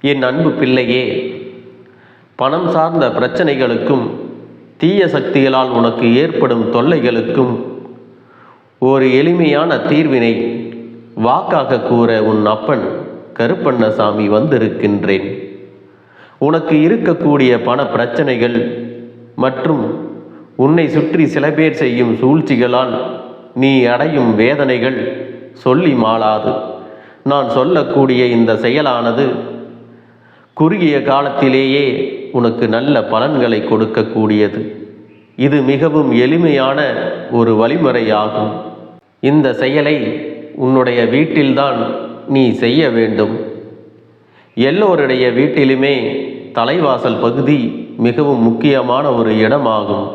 என் அன்பு பிள்ளையே பணம் சார்ந்த பிரச்சனைகளுக்கும் தீய சக்திகளால் உனக்கு ஏற்படும் தொல்லைகளுக்கும் ஒரு எளிமையான தீர்வினை வாக்காக கூற உன் அப்பன் கருப்பண்ணசாமி வந்திருக்கின்றேன். உனக்கு இருக்கக்கூடிய பண பிரச்சனைகள் மற்றும் உன்னை சுற்றி சில பேர் செய்யும் சூழ்ச்சிகளால் நீ அடையும் வேதனைகள் சொல்லி மாளாது. நான் சொல்லக்கூடிய இந்த செயலானது குறுகிய காலத்திலேயே உனக்கு நல்ல பலன்களை கொடுக்கக்கூடியது. இது மிகவும் எளிமையான ஒரு வழிமுறையாகும். இந்த செயலை உன்னுடைய வீட்டில்தான் நீ செய்ய வேண்டும். எல்லோருடைய வீட்டிலுமே தலைவாசல் பகுதி மிகவும் முக்கியமான ஒரு இடமாகும்.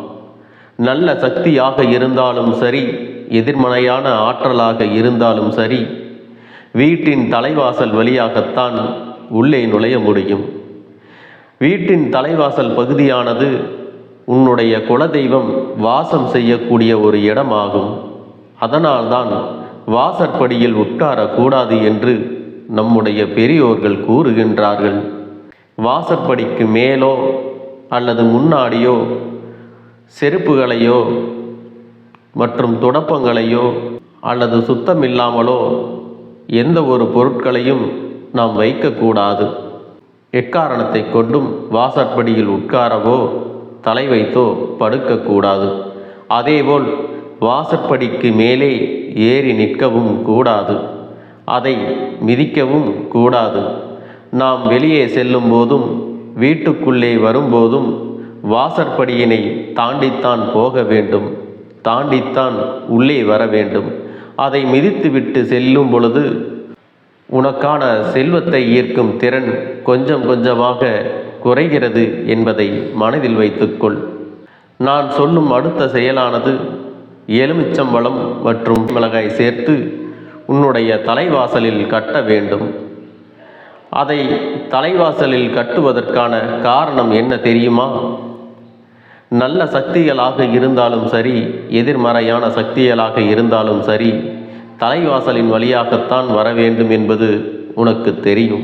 நல்ல சக்தியாக இருந்தாலும் சரி எதிர்மறையான ஆற்றலாக இருந்தாலும் சரி வீட்டின் தலைவாசல் வழியாகத்தான் உள்ளே நுழைய முடியும். வீட்டின் தலைவாசல் பகுதியானது உன்னுடைய குலதெய்வம் வாசம் செய்யக்கூடிய ஒரு இடமாகும். அதனால்தான் வாசற்படியில் உட்காரக்கூடாது என்று நம்முடைய பெரியோர்கள் கூறுகின்றார்கள். வாசற்படிக்கு மேலோ அல்லது முன்னாடியோ செருப்புகளையோ மற்றும் துடப்பங்களையோ அல்லது சுத்தமில்லாமலோ எந்த ஒரு பொருட்களையும் நாம் வைக்கக்கூடாது. எக்காரணத்தை கொண்டும் வாசற்படியில் உட்காரவோ தலை வைத்தோ படுக்கக்கூடாது. அதேபோல் வாசற்படிக்கு மேலே ஏறி நிற்கவும் கூடாது. அதை மிதிக்கவும் கூடாது. நாம் வெளியே செல்லும் போதும் வீட்டுக்குள்ளே வரும்போதும் வாசற்படியினை தாண்டித்தான் போக வேண்டும். தாண்டித்தான் உள்ளே வர வேண்டும். அதை மிதித்துவிட்டு செல்லும் பொழுது உனக்கான செல்வத்தை ஈர்க்கும் திறன் கொஞ்சம் கொஞ்சமாக குறைகிறது என்பதை மனதில் வைத்துக்கொள். நான் சொல்லும் அடுத்த செயலானது எலுமிச்சம்பழம் மற்றும் மிளகாய் சேர்த்து உன்னுடைய தலைவாசலில் கட்ட வேண்டும். அதை தலைவாசலில் கட்டுவதற்கான காரணம் என்ன தெரியுமா? நல்ல சக்திகளாக இருந்தாலும் சரி எதிர்மறையான சக்திகளாக இருந்தாலும் சரி தலைவாசலின் வழியாகத்தான் வர வேண்டும் என்பது உனக்கு தெரியும்.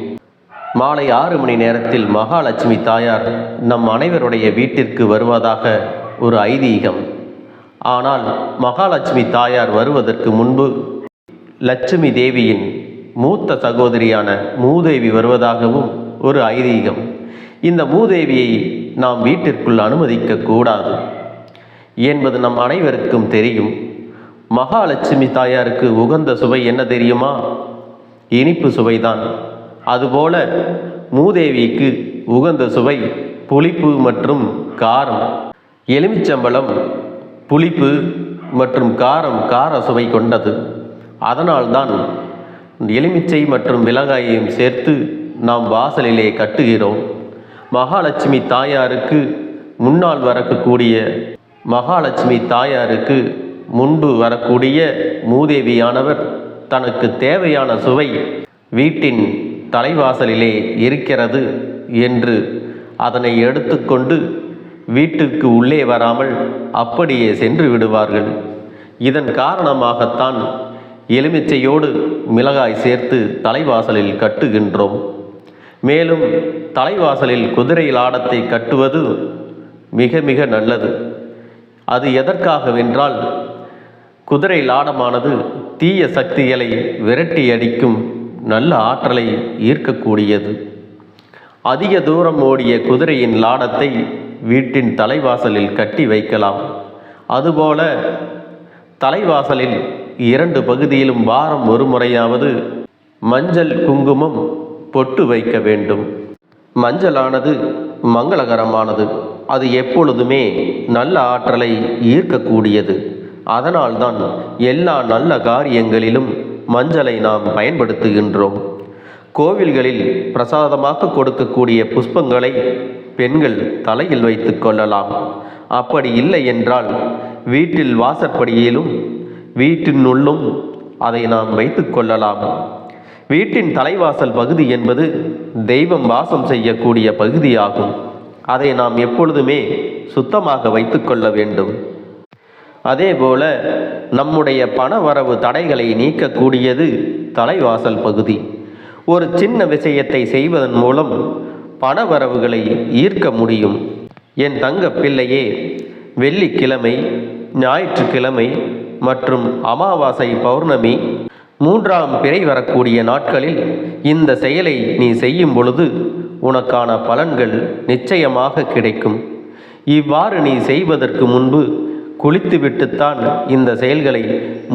மாலை ஆறு மணி நேரத்தில் மகாலட்சுமி தாயார் நம் அனைவருடைய வீட்டிற்கு வருவதாக ஒரு ஐதீகம். ஆனால் மகாலட்சுமி தாயார் வருவதற்கு முன்பு லட்சுமி தேவியின் மூத்த சகோதரியான மூதேவி வருவதாகவும் ஒரு ஐதீகம். இந்த மூதேவியை நாம் வீட்டிற்குள் அனுமதிக்க கூடாது என்பது நம் அனைவருக்கும் தெரியும். மகாலட்சுமி தாயாருக்கு உகந்த சுவை என்ன தெரியுமா? இனிப்பு சுவைதான். அதுபோல மூதேவிக்கு உகந்த சுவை புளிப்பு மற்றும் காரம். எலுமிச்சம்பழம் புளிப்பு மற்றும் காரம் கார சுவை கொண்டது. அதனால்தான் எலுமிச்சை மற்றும் மிளகாயையும் சேர்த்து நாம் வாசலிலே கட்டுகிறோம். மகாலட்சுமி தாயாருக்கு முன்னால் வரக்கூடிய மகாலட்சுமி தாயாருக்கு முன்பு வரக்கூடிய மூதேவியானவர் தனக்கு தேவையான சுவை வீட்டின் தலைவாசலிலே இருக்கிறது என்று அதனை எடுத்துக்கொண்டு வீட்டுக்கு உள்ளே வராமல் அப்படியே சென்று விடுவார்கள். இதன் காரணமாகத்தான் எலுமிச்சையோடு மிளகாய் சேர்த்து தலைவாசலில் கட்டுகின்றோம். மேலும் தலைவாசலில் குதிரை லாடத்தை கட்டுவது மிக மிக நல்லது. அது எதற்காகவென்றால் குதிரை லாடமானது தீய சக்திகளை விரட்டி அடிக்கும் நல்ல ஆற்றலை ஈர்க்கக்கூடியது. அதிக தூரம் ஓடிய குதிரையின் லாடத்தை வீட்டின் தலைவாசலில் கட்டி வைக்கலாம். அதுபோல தலைவாசலில் இரண்டு பகுதியிலும் வாரம் ஒரு முறையாவது மஞ்சள் குங்குமம் பொட்டு வைக்க வேண்டும். மஞ்சளானது மங்களகரமானது. அது எப்பொழுதுமே நல்ல ஆற்றலை ஈர்க்கக்கூடியது. அதனால்தான் எல்லா நல்ல காரியங்களிலும் மஞ்சளை நாம் பயன்படுத்துகின்றோம். கோவில்களில் பிரசாதமாக கொடுக்கக்கூடிய புஷ்பங்களை பெண்கள் தலையில் வைத்து கொள்ளலாம். அப்படி இல்லை என்றால் வீட்டில் வாசற்படியிலும் வீட்டினுள்ளும் அதை நாம் வைத்து கொள்ளலாம். வீட்டின் தலைவாசல் பகுதி என்பது தெய்வம் வாசம் செய்யக்கூடிய பகுதியாகும். அதை நாம் எப்பொழுதுமே சுத்தமாக வைத்துக்கொள்ள வேண்டும். அதே போல நம்முடைய பண வரவு தடைகளை நீக்கக்கூடியது தலைவாசல் பகுதி. ஒரு சின்ன விஷயத்தை செய்வதன் மூலம் பணவரவுகளை ஈர்க்க முடியும். என் தங்க பிள்ளையே வெள்ளிக்கிழமை ஞாயிற்றுக்கிழமை மற்றும் அமாவாசை பௌர்ணமி மூன்றாம் பிறை வரக்கூடிய நாட்களில் இந்த செயலை நீ செய்யும் பொழுது உனக்கான பலன்கள் நிச்சயமாக கிடைக்கும். இவ்வாறு நீ செய்வதற்கு முன்பு குளித்து விட்டுத்தான் இந்த செயல்களை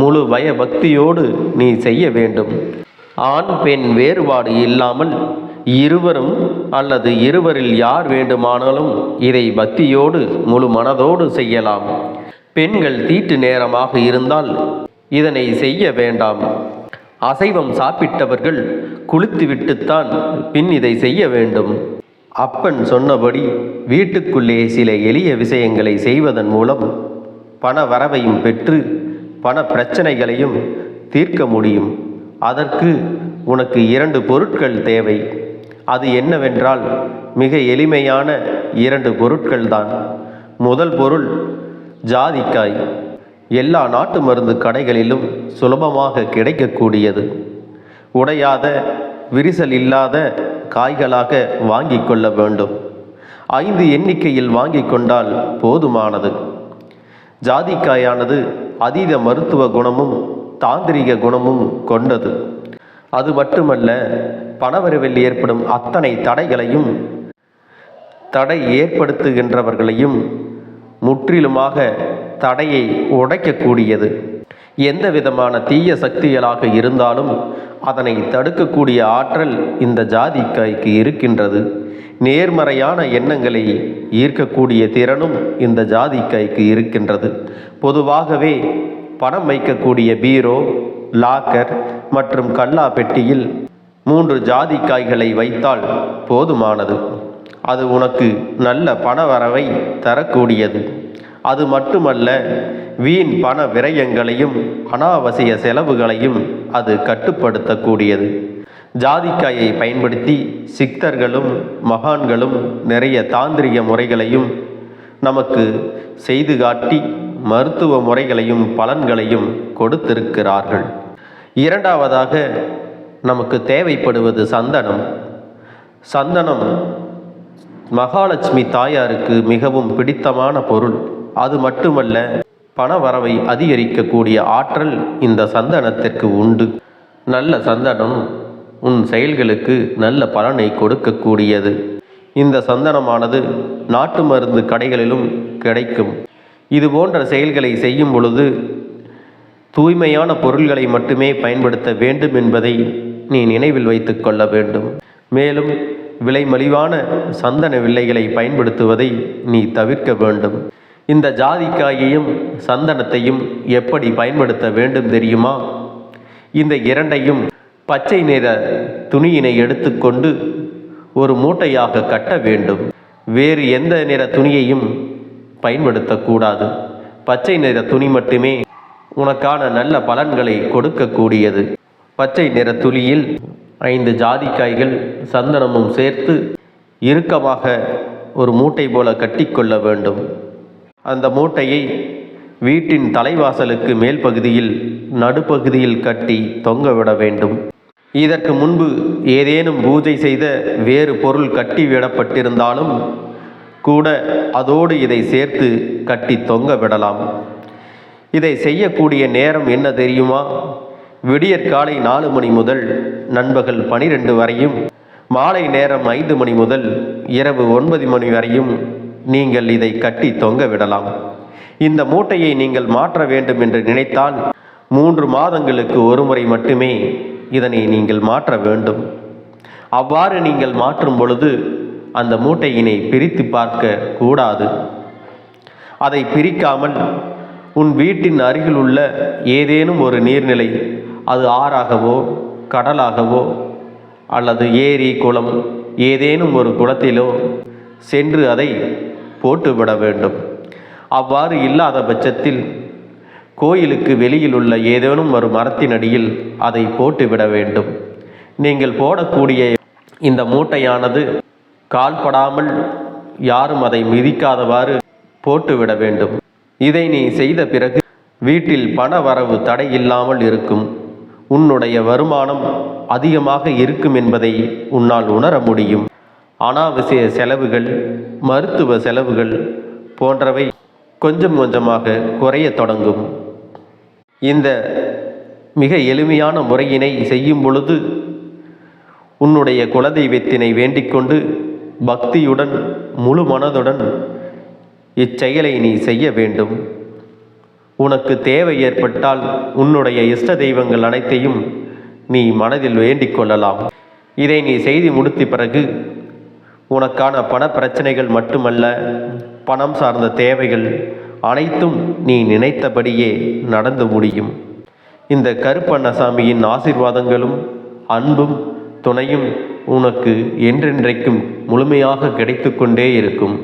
முழு பயபக்தியோடு நீ செய்ய வேண்டும். ஆண் பெண் வேறுபாடு இல்லாமல் இருவரும் அல்லது இருவரில் யார் வேண்டுமானாலும் இதை பக்தியோடு முழு மனதோடு செய்யலாம். பெண்கள் தீட்டு நேரமாக இருந்தால் இதனை செய்ய வேண்டாம். அசைவம் சாப்பிட்டவர்கள் குளித்துவிட்டுத்தான் பின் இதை செய்ய வேண்டும். அப்பன் சொன்னபடி வீட்டுக்குள்ளே சில எளிய விஷயங்களை செய்வதன் மூலம் பண வரவையும் பெற்று பண பிரச்சனைகளையும் தீர்க்க முடியும். அதற்கு உனக்கு இரண்டு பொருட்கள் தேவை. அது என்னவென்றால் மிக எளிமையான இரண்டு பொருட்கள் தான் முதல் பொருள் ஜாதிக்காய். எல்லா நாட்டு மருந்து கடைகளிலும் சுலபமாக கிடைக்கக்கூடியது. உடையாத விரிசல் இல்லாத காய்களாக வாங்கிக் கொள்ள வேண்டும். ஐந்து எண்ணிக்கையில் வாங்கிக் கொண்டால் போதுமானது. ஜாதிக்காயானது அதீத மருத்துவ குணமும் தாந்திரிக குணமும் கொண்டது. அது மட்டுமல்ல பணவரவில் ஏற்படும் அத்தனை தடைகளையும் தடை ஏற்படுத்துகின்றவர்களையும் முற்றிலுமாக தடையை உடைக்கக்கூடியது. எந்த விதமான தீய சக்திகளாக இருந்தாலும் அதனை தடுக்கக்கூடிய ஆற்றல் இந்த ஜாதிக்காய்க்கு இருக்கின்றது. நேர்மறையான எண்ணங்களை ஈர்க்கக்கூடிய திறனும் இந்த ஜாதிக்காய்க்கு இருக்கின்றது. பொதுவாகவே பணம் வைக்கக்கூடிய பீரோ லாக்கர் மற்றும் கல்லா பெட்டியில் மூன்று ஜாதிக்காய்களை வைத்தால் போதுமானது. அது உனக்கு நல்ல பண வரவை தரக்கூடியது. அது மட்டுமல்ல வீண் பண விரயங்களையும் அனாவசிய செலவுகளையும் அது கட்டுப்படுத்தக்கூடியது. ஜாதிக்காயை பயன்படுத்தி சித்தர்களும் மகான்களும் நிறைய தாந்திரிக முறைகளையும் நமக்கு செய்து காட்டி மருத்துவ முறைகளையும் பலன்களையும் கொடுத்திருக்கிறார்கள். இரண்டாவதாக நமக்கு தேவைப்படுவது சந்தனம். சந்தனம் மகாலட்சுமி தாயாருக்கு மிகவும் பிடித்தமான பொருள். அது மட்டுமல்ல பண வரவை அதிகரிக்கக்கூடிய ஆற்றல் இந்த சந்தனத்திற்கு உண்டு. நல்ல சந்தனம் உன் செயல்களுக்கு நல்ல பலனை கொடுக்கக்கூடியது. இந்த சந்தனமானது நாட்டு மருந்து கடைகளிலும் கிடைக்கும். இது போன்ற செயல்களை செய்யும் பொழுது தூய்மையான பொருள்களை மட்டுமே பயன்படுத்த வேண்டும் என்பதை நீ நினைவில் வைத்துக் கொள்ள வேண்டும். மேலும் விலை மலிவான சந்தன வில்லைகளை பயன்படுத்துவதை நீ தவிர்க்க வேண்டும். இந்த ஜாதிக்காயையும் சந்தனத்தையும் எப்படி பயன்படுத்த வேண்டும் தெரியுமா? இந்த இரண்டையும் பச்சை நிற துணியினை எடுத்துக்கொண்டு ஒரு மூட்டையாக கட்ட வேண்டும். வேறு எந்த நிற துணியையும் பயன்படுத்தக்கூடாது. பச்சை நிற துணி மட்டுமே உனக்கான நல்ல பலன்களை கொடுக்கக்கூடியது. பச்சை நிற துளியில் ஐந்து ஜாதிக்காய்கள் சந்தனமும் சேர்த்து இறுக்கமாக ஒரு மூட்டை போல கட்டிக்கொள்ள வேண்டும். அந்த மூட்டையை வீட்டின் தலைவாசலுக்கு மேல் பகுதியில் நடுப்பகுதியில் கட்டி தொங்கவிட வேண்டும். இதற்கு முன்பு ஏதேனும் பூஜை செய்த வேறு பொருள் கட்டி விடப்பட்டிருந்தாலும் கூட அதோடு இதை சேர்த்து கட்டி தொங்க விடலாம். இதை செய்யக்கூடிய நேரம் என்ன தெரியுமா? விடியற் காலை நாலு மணி முதல் நண்பகல் பனிரெண்டு வரையும் மாலை நேரம் ஐந்து மணி முதல் இரவு ஒன்பது மணி வரையும் நீங்கள் இதை கட்டி தொங்க விடலாம். இந்த மூட்டையை நீங்கள் மாற்ற வேண்டும் என்று நினைத்தால் மூன்று மாதங்களுக்கு ஒரு முறை மட்டுமே இதனை நீங்கள் மாற்ற வேண்டும். அவ்வாறு நீங்கள் மாற்றும் பொழுது அந்த மூட்டையினை பிரித்து பார்க்க கூடாது. அதை பிரிக்காமல் உன் வீட்டின் அருகில் உள்ள ஏதேனும் ஒரு நீர்நிலை அது ஆறாகவோ கடலாகவோ அல்லது ஏரி குளம் ஏதேனும் ஒரு குளத்திலோ சென்று அதை போட்டுவிட வேண்டும். அவ்வாறு இல்லாத பட்சத்தில் கோயிலுக்கு வெளியில் உள்ள ஏதேனும் ஒரு மரத்தின் அடியில் அதை போட்டுவிட வேண்டும். நீங்கள் போடக்கூடிய இந்த மூட்டையானது கால்படாமல் யாரும் அதை மிதிக்காதவாறு போட்டுவிட வேண்டும். இதை நீ செய்த பிறகு வீட்டில் பண வரவு தடை இல்லாமல் இருக்கும். உன்னுடைய வருமானம் அதிகமாக இருக்கும் என்பதை உன்னால் உணர முடியும். அனாவசிய செலவுகள் மருத்துவ செலவுகள் போன்றவை கொஞ்சம் கொஞ்சமாக குறையத் தொடங்கும். இந்த மிக எளிமையான முறையினை செய்யும் பொழுது உன்னுடைய குலதெய்வத்தினை வேண்டிக்கொண்டு பக்தியுடன் முழு மனதுடன் இச்செயலை நீ செய்ய வேண்டும். உனக்கு தேவை ஏற்பட்டால் உன்னுடைய இஷ்ட தெய்வங்கள் அனைத்தையும் நீ மனதில் வேண்டிக் கொள்ளலாம். இதை நீ செய்து முடித்த பிறகு உனக்கான பண பிரச்சனைகள் மட்டுமல்ல பணம் சார்ந்த தேவைகள் அனைத்தும் நீ நினைத்தபடியே நடந்து முடியும். இந்த கருப்பண்ணசாமியின் ஆசீர்வாதங்களும் அன்பும் துணையும் உனக்கு என்றென்றைக்கும் முழுமையாக கிடைத்து கொண்டே இருக்கும்.